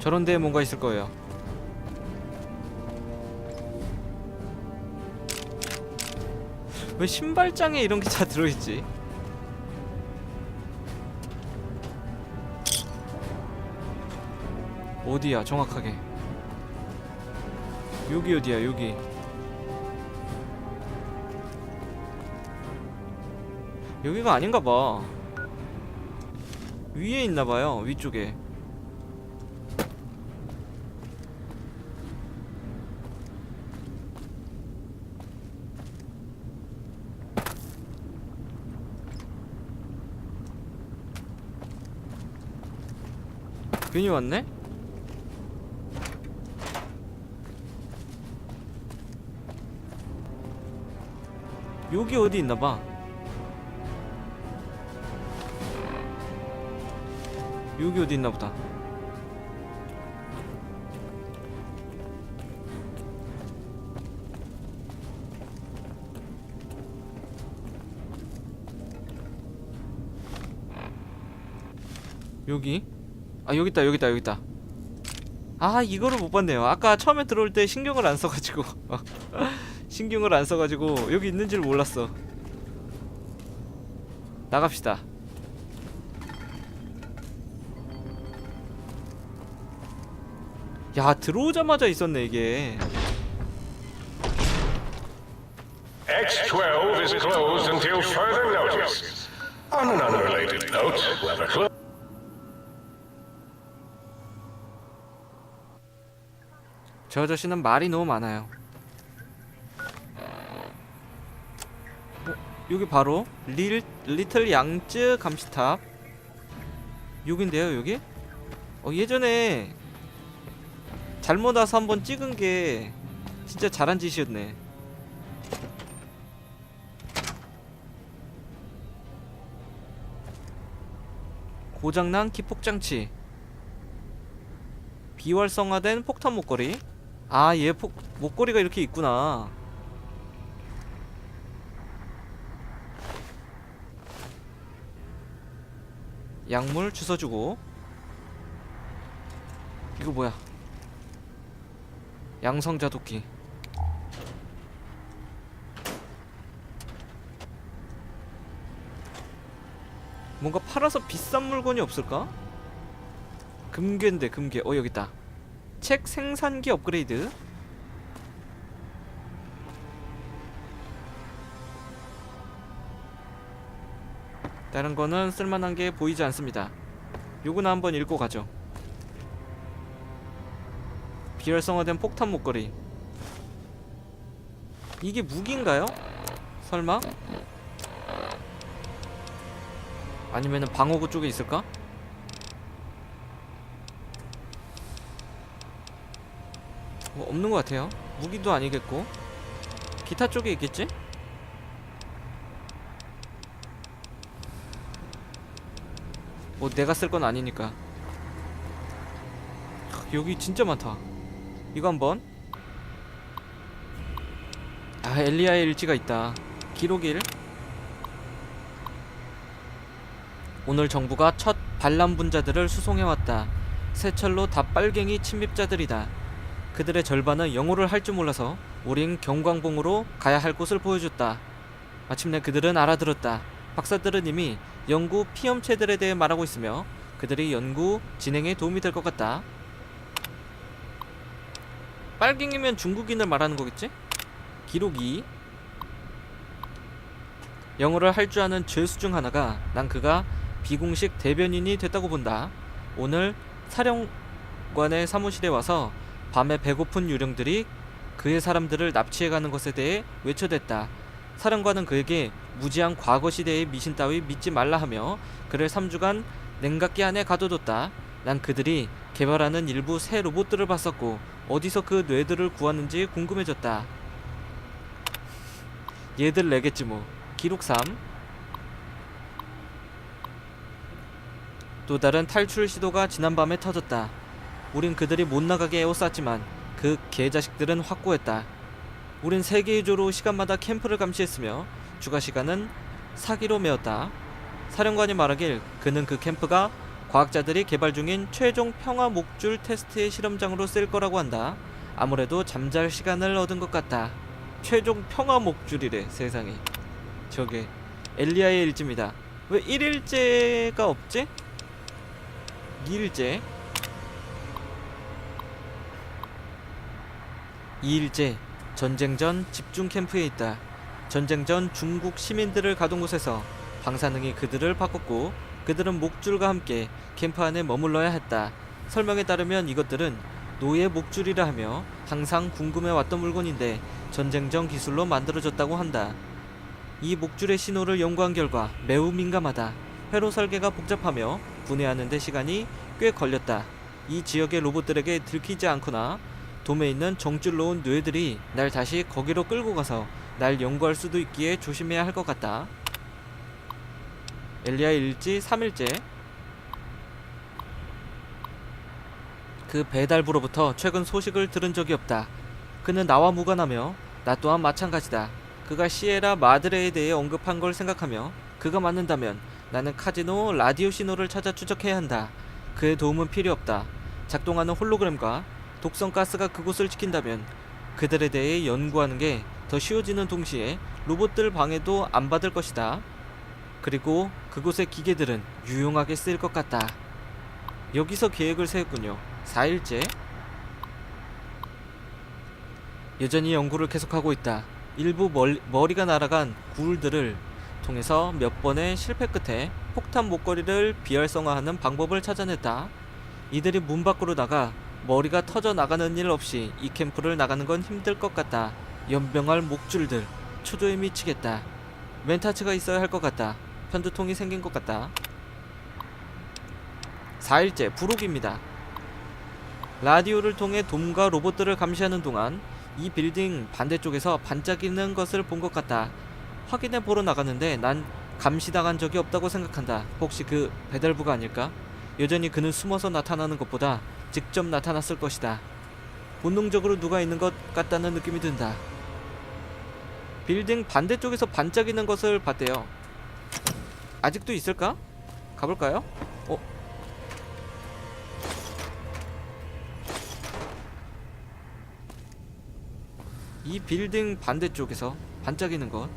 저런 데에 뭔가 있을 거예요. 왜 신발장에 이런 게 다 들어있지? 어디야 정확하게 여기 어디야 여기 여기가 아닌가 봐 위에 있나 봐요 위쪽에 괜히 왔네? 여기 어디 있나봐. 여기 어디 있나보다. 여기 아 여기 있다 여기 있다 여기 있다. 아 이거를 못 봤네요. 아까 처음에 들어올 때 신경을 안 써가지고. 신경을 안 써가지고 여기 있는 줄 몰랐어. 나갑시다. 야 들어오자마자 있었네 이게. X12 is closed until further notice. On an unrelated note, whether clo- 저 아저씨는 말이 너무 많아요. 어, 여기 바로 릴, 리틀 양쯔 감시탑. 여긴데요 여기? 어 예전에 잘못 와서 한번 찍은 게 진짜 잘한 짓이었네. 고장난 기폭장치. 비활성화된 폭탄 목걸이 아, 얘 폭, 목걸이가 이렇게 있구나. 약물 주워주고. 이거 뭐야? 양성자 도끼. 뭔가 팔아서 비싼 물건이 없을까? 금괴인데 금괴. 어 여기 있다. 책 생산기 업그레이드 다른 거는 쓸만한 게 보이지 않습니다 요거는 한번 읽고 가죠 비활성화된 폭탄 목걸이 이게 무기인가요? 설마? 아니면은 방어구 쪽에 있을까? 뭐 없는 것 같아요. 무기도 아니겠고 기타 쪽에 있겠지? 뭐 내가 쓸 건 아니니까. 하, 여기 진짜 많다. 이거 한번. 아 엘리아의 일지가 있다. 기록일. 오늘 정부가 첫 반란 분자들을 수송해왔다. 세철로 다 빨갱이 침입자들이다. 그들의 절반은 영어를 할 줄 몰라서 우린 경광봉으로 가야 할 곳을 보여줬다. 마침내 그들은 알아들었다. 박사들은 이미 연구 피험체들에 대해 말하고 있으며 그들이 연구 진행에 도움이 될 것 같다. 빨갱이면 중국인을 말하는 거겠지? 기록이 영어를 할 줄 아는 죄수 중 하나가 난 그가 비공식 대변인이 됐다고 본다. 오늘 사령관의 사무실에 와서 밤에 배고픈 유령들이 그의 사람들을 납치해가는 것에 대해 외쳐댔다. 사령관은 그에게 무지한 과거 시대의 미신 따위 믿지 말라 하며 그를 3주간 냉각기 안에 가둬뒀다. 난 그들이 개발하는 일부 새 로봇들을 봤었고 어디서 그 뇌들을 구하는지 궁금해졌다. 얘들 내겠지 뭐. 기록 3. 또 다른 탈출 시도가 지난밤에 터졌다. 우린 그들이 못 나가게 에워쌌지만 그 개자식들은 확고했다. 우린 세개의 조로 시간마다 캠프를 감시했으며 추가 시간은 사기로 메었다. 사령관이 말하길 그는 그 캠프가 과학자들이 개발 중인 최종 평화 목줄 테스트의 실험장으로 쓸 거라고 한다. 아무래도 잠잘 시간을 얻은 것 같다. 최종 평화 목줄이래 세상에. 저게 엘리아의 일지입니다. 왜 1일제가 없지? 2일제 2일제 전쟁 전 집중 캠프에 있다. 전쟁 전 중국 시민들을 가둔 곳에서 방사능이 그들을 바꿨고 그들은 목줄과 함께 캠프 안에 머물러야 했다. 설명에 따르면 이것들은 노예 목줄이라 하며 항상 궁금해 왔던 물건인데 전쟁 전 기술로 만들어졌다고 한다. 이 목줄의 신호를 연구한 결과 매우 민감하다. 회로 설계가 복잡하며 분해하는 데 시간이 꽤 걸렸다. 이 지역의 로봇들에게 들키지 않거나 돔에 있는 정줄 놓은 뇌들이 날 다시 거기로 끌고 가서 날 연구할 수도 있기에 조심해야 할 것 같다. 엘리아 일지 3일째 그 배달부로부터 최근 소식을 들은 적이 없다. 그는 나와 무관하며 나 또한 마찬가지다. 그가 시에라 마드레에 대해 언급한 걸 생각하며 그가 맞는다면 나는 카지노 라디오 신호를 찾아 추적해야 한다. 그의 도움은 필요 없다. 작동하는 홀로그램과 독성 가스가 그곳을 지킨다면 그들에 대해 연구하는 게 더 쉬워지는 동시에 로봇들 방해도 안 받을 것이다. 그리고 그곳의 기계들은 유용하게 쓰일 것 같다. 여기서 계획을 세웠군요. 4일째. 여전히 연구를 계속하고 있다. 일부 멀, 머리가 날아간 굴들을 통해서 몇 번의 실패 끝에 폭탄 목걸이를 비활성화하는 방법을 찾아냈다. 이들이 문 밖으로 나가 머리가 터져 나가는 일 없이 이 캠프를 나가는 건 힘들 것 같다. 연병할 목줄들 초조에 미치겠다. 멘타츠가 있어야 할 것 같다. 편두통이 생긴 것 같다. 4일째 부록입니다. 라디오를 통해 돔과 로봇들을 감시하는 동안 이 빌딩 반대쪽에서 반짝이는 것을 본 것 같다. 확인해 보러 나갔는데 난 감시당한 적이 없다고 생각한다. 혹시 그 배달부가 아닐까? 여전히 그는 숨어서 나타나는 것보다 직접 나타났을 것이다. 본능적으로 누가 있는 것 같다는 느낌이 든다. 빌딩 반대쪽에서 반짝이는 것을 봤대요. 아직도 있을까? 가볼까요? 어? 이 빌딩 반대쪽에서 반짝이는 것